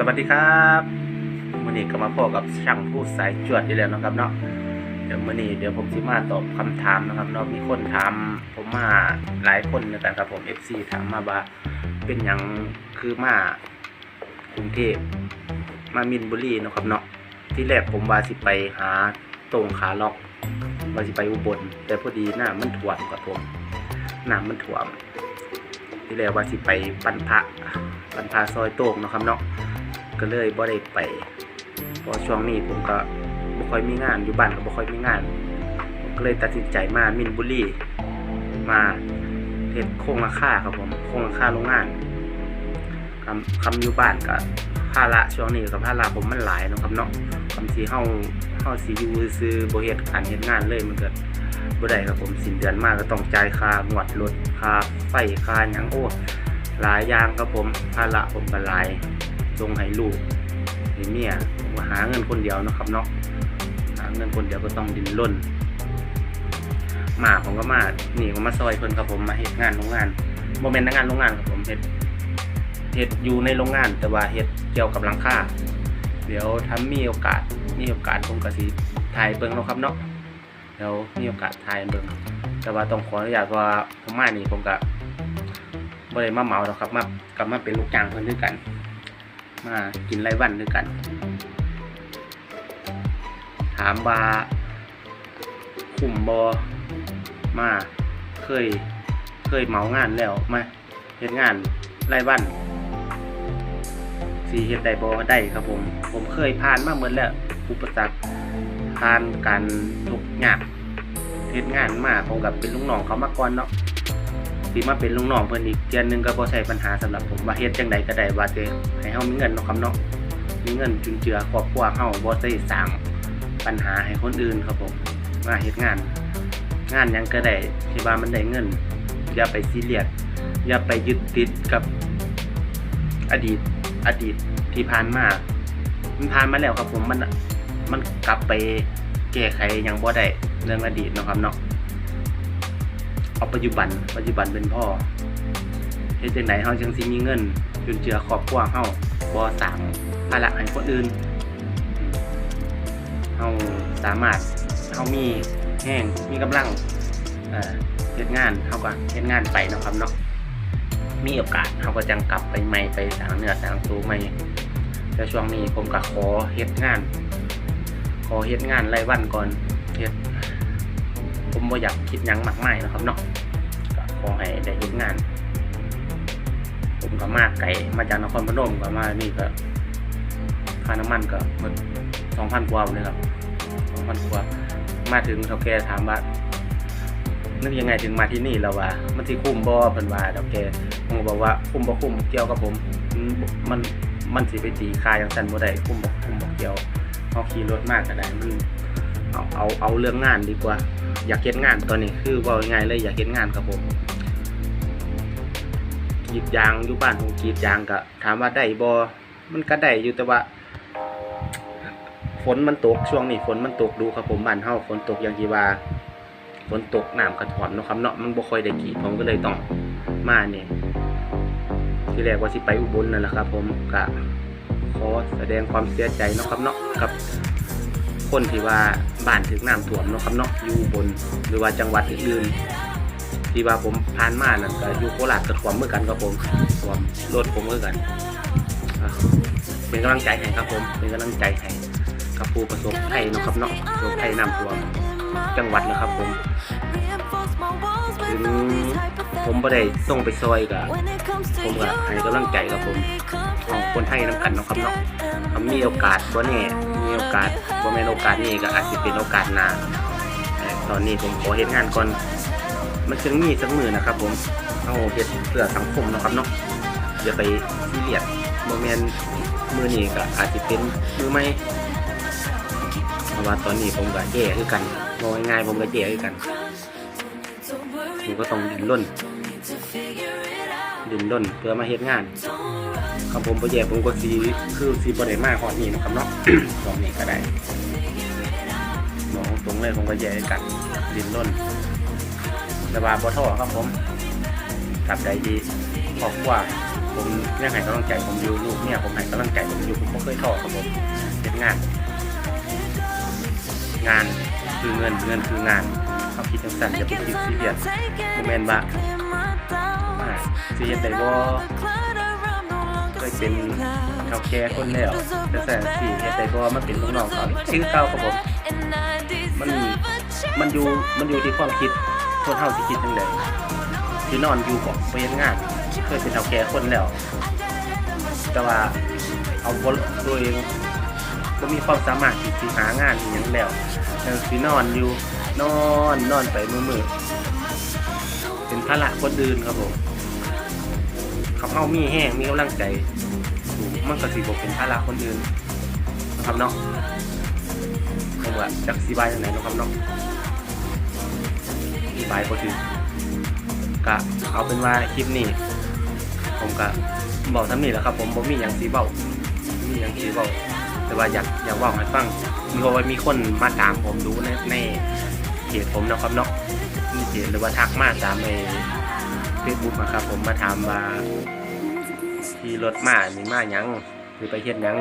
สวัสดีครับวันนี้ก็มาพบกับช่างผู้สายจวดอีกแล้วนะครับเนาะเดี๋ยววันนี้เดี๋ยวผมสิมาตอบคำถามนะครับเนาะมีคนถามผมมาหลายคนเหมือนกันครับผม FC ถามมาว่าเป็นหยังคือมากรุงเทพมามินบุรีนะครับเนาะที่แรกผมว่าสิไปหาตรงขาล็อกว่าสิไปอุบลแต่พอดีหน้ามันถ่วมครับผมหน้ำมันถ่วมที่แรกว่าสิไปปันพระปันพระซอยโต้งนะครับเนาะ ก็เลยบ่ได้ไปเพราะช่วงนี้ผมก็บ่ค่อยมีงานอยู่บ้านก็บ่ค่อยมีงานผมก็เลยตัดสินใจมามินบุรีมาเฮ็ดโครงราคาครับผมโครงราคาโรงงานคำคำอยู่บ้านก็ภาระช่วงนี้กับภาระผมมันหลายนะครับเนาะคำสิเฮาเฮาสิอยู่ซื่อๆบ่เฮ็ดการเฮ็ดงานเลยมันก็บ่ได้ครับผมสิ้นเดือนมากก็ต้องจ่ายค่างวดรถค่าไฟค่าหยังโอ้หลายอย่างครับผมภาระผมก็หลาย ส่งให้ลูกให้เมียผมก็หาเงินคนเดียวนะครับเนาะหาเงินคนเดียวก็ต้องดิ้นรนมาผมก็มาหนีผมมาซอยเพิ่นครับผมมาเฮ็ดงานโรงงานบ่แม่นงานโรงงานครับผมเฮ็ดเฮ็ดอยู่ในโรงงาน แต่ว่าเฮ็ดเกี่ยวกับหลังคาเดี๋ยวถ้ามีโอกาสมีโอกาสผมก็สิถ่ายเบิ่งเนาะครับเนาะแล้วมีโอกาสทายเบิ่งแต่ว่าต้องขออนุญาตว่าผมมานี่ผมก็บ่ได้มาเหมาหรอกครับมากลับมาเป็นลูกจ้างเพิ่นด้วยกัน มากินไรวันด้วยกัน ถามว่าคุ้มบ่มาเคยเคยเหมางานแล้วมาเฮ็ดงานไรวันสิเฮ็ดได้บ่ได้ครับผม ผมเคยผ่านมาเหมดแล้วอุปสรรคผ่านการทุกข์ยากเฮ็ดงานมาผมกับเป็นลุงน้องเขามาก่อนเนาะ สิมาเป็นลุงน้องเพิ่นอีกเดือนนึงก็บ่ใช่ปัญหาสำหรับผมว่าเฮ็ดจังใดก็ได้ว่าจะให้เฮามีเงินเนาะครับเนาะมีเงินจุนเจือครอบครัวเฮาบ่ได้สร้างปัญหาให้คนอื่นครับผมมาเฮ็ดงาน งานหยังก็ได้ที่ว่ามันได้เงิน อย่าไปซีเรียสอย่าไปยึดติดกับอดีตอดีตที่ผ่านมา มันผ่านมาแล้วครับผมมันมันกลับไปแก้ไขยังบ่ได้เรื่องอดีตเนาะครับเนาะ ปัจจุบัน ปัจจุบันเป็นพ่อเฮ็ดจังไดเฮาจังสิมีเงินจุนเจือครอบครัวเฮาบ่สร้างภาระให้คนอื่นเฮาสามารถเฮามีแห้งมีกำลังเอ่อเฮ็ดงานเฮาก็เฮ็ดงานไปเนาะครับเนาะมีโอกาสเฮาก็จังกลับไปใหม่ไปสร้างเนื้อสร้างตัวใหม่แต่ช่วงนี้ผมก็ขอเฮ็ดงาน ขอเฮ็ดงานรายวันก่อนเฮ็ดผมบ่อยากคิดหยังมากมายนะครับเนาะ ขอให้ได้เฮ็ดงาน ผมก็มาไกลมาจากนครพนมก็มานี่ก็ค่าน้ำมันก็หมดสองพันกว่าเลยครับสองพันกว่ามาถึงเท่าแกถามว่านึกยังไงถึงมาที่นี่แล้วว่า มันสิคุ้มบ่เพิ่นว่าเท่าแกผมบอกว่าคุ้มบ่คุ้มเกี่ยวกับผม มันมันสิไปตีค่างซั่นบ่ได้คุ้มบ่คุ้มบ่เกี่ยวเอาขี่รถมากก็ได้มันเอาเอาเอาเรื่องงานดีกว่า อยากเก็นงานตอนนี้คือว่าง่ายเลยอยากเก็นงานครับผม กรีดยางอยู่บ้านผมกรีดยางก็ถามว่าได้บอมันก็ได้อยู่แต่ว่า ฝนมันตกช่วงนี้ฝนมันตกดูครับผมบ้านเฮาฝนตกอย่างที่ว่าฝนตกน้ำกระถ่อมนะครับเนาะมันบ่ค่อยได้กรีดผมก็เลยต้องมาเนี่ยที่แรกว่าสิไปอุบลนั่นแหละครับ ผมก็ขอแสดงความเสียใจนะครับเนาะกับคนที่ว่าบ้านถึงน้ำท่วมนะครับเนาะอยู่บนหรือว่าจังหวัดอื่นๆ ที่ว่าผมผ่านมานั่นก็อยู่โคราชก็ท่วมเหมือนกันครับผมท่วมรถผมเหมือนกัน เป็นกำลังใจให้ครับผม เป็นกำลังใจให้กับผู้ประสบภัยนะครับเนาะประสบภัยน้ำท่วมจังหวัดนะครับผมถึงผมบ่ได้ส่งไปซอยกับผมก็ให้กำลังใจกับผมของคนไทยนํกันเนาะครับเนาะถ้ามีโอกาสบ่แน่มีโอกาสบ่แม่นโอกาสนี้ก็อาจสิเป็นโอกาสหน้าตอนนี้ผมขอเฮ็ดงานก่อน มันจึงมีสักมือนะครับ ผมเอาเฮ็ดเพื่อสังคมนะครับเนาะอย่าไปซีเรียสบ่แม่นมือนี้ก็อาจสิเป็นมือใหม่เพราะว่าตอนนี้ผมก็แย่คือกันบ่ง่ายๆผมก็แย่คือกันผมก็ต้องดิ้นรนดิ้นรนเพื่อมาเฮ็ดงานครับผมบ่แย่ผมก็สีคือสีบ่ได้มากฮอดนี้นะครับเนาะตอนนี้ก็ได้บอกตรงเลยผมก็แย่กันดิ้นรน แต่ว่าบ่ท้อครับผมกลับใจดีครอบครัวผผมยังให้กำลังใจผมอยู่ลูกเนี่ยผมให้กำลังใจผมอยู่ผมไม่เคยท้อครับผมเป็นงาน งานคือเงินเงินคืองานเขาคิดจังสั่นอย่าไปคิดซีเรียสโมเมนต์บะมาซีเรียสได้บ่เคยเป็นเท่าแก่คนแล้วแต่แต่สี่เฮ็ดได้บ่มันเป็นลูกน้องเขาชื่อเก่าครับผมมันมันอยู่มันอยู่ที่ความคิด คนเฮาสิคิดจังไดที่นอนอยู่บ่ไปเฮ็ดงานเคยเป็นเท่าแก่คนแล้ว แต่ว่าเอาบ่ตัวเองบ่มีความสามารถที่สิหางานอีหยังแล้วเออสินอนอยู่นอนนอนไปมื้อๆเป็นภาระคนอื่นครับผมเขาเฮามีแห้งมีกำลังใจสูงมันก็สิบ่เป็นภาระคนอื่นนะครับเนาะผมว่าจักสีบายจังไหนนะครับเนาะ บายก็ถือกะเอาเป็นว่าคลิปนี้ ผมกะบอกทำนี่แหละครับ ผมบ่มีอย่างสีเบ้ามีอย่างสีเบ้าแต่ว่าอยากอยากว่าให้ฟังมีเพาะมีคนมาตามผมดูในในเพจผมนะครับเนาะมีเพจหรือว่าทักมาตามในเฟซบุ๊กนะครับ ผมมาถามว่าที่รถมานี่มาหยังหรือไปเฮ็ดหยัง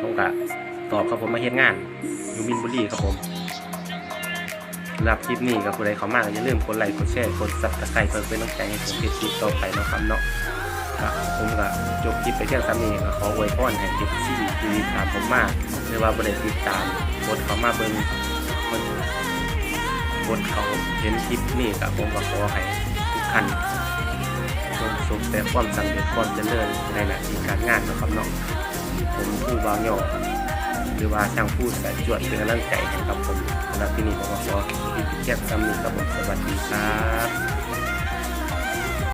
ผมกะตอบครับผมมาเฮ็ดงานอยู่มินบุรีครับผม สำหรับคลิปนี้กับผู้ใดเขามากอย่าลืมกดไลค์กดแชร์กดซับสไครต์เพื่อเป็นกำลังใจให้ผมเพจคลิปต่อไปนะครับเนาะครับผมก็จบคลิปไปเพียงเท่านี้ก็ขออวยพรให้คลิปที่ดีตามผมมากหรือว่าบริษัทติดตามกดเขามาเบิ่งกดเขาเห็นคลิปนี้กับผมก็ขอให้ทุกท่านจงสุขแต่ความสำเร็จความเจริญในหน้าที่การงานนะครับเนาะผมผู้บางหยอ รือว่าช่างพูดแต่จวดเป็นกำลังใจให้กับผมสำหรับที่นี่ผมก็ขอพิพิเทียบคำนี้กับผมสวัสดีครับ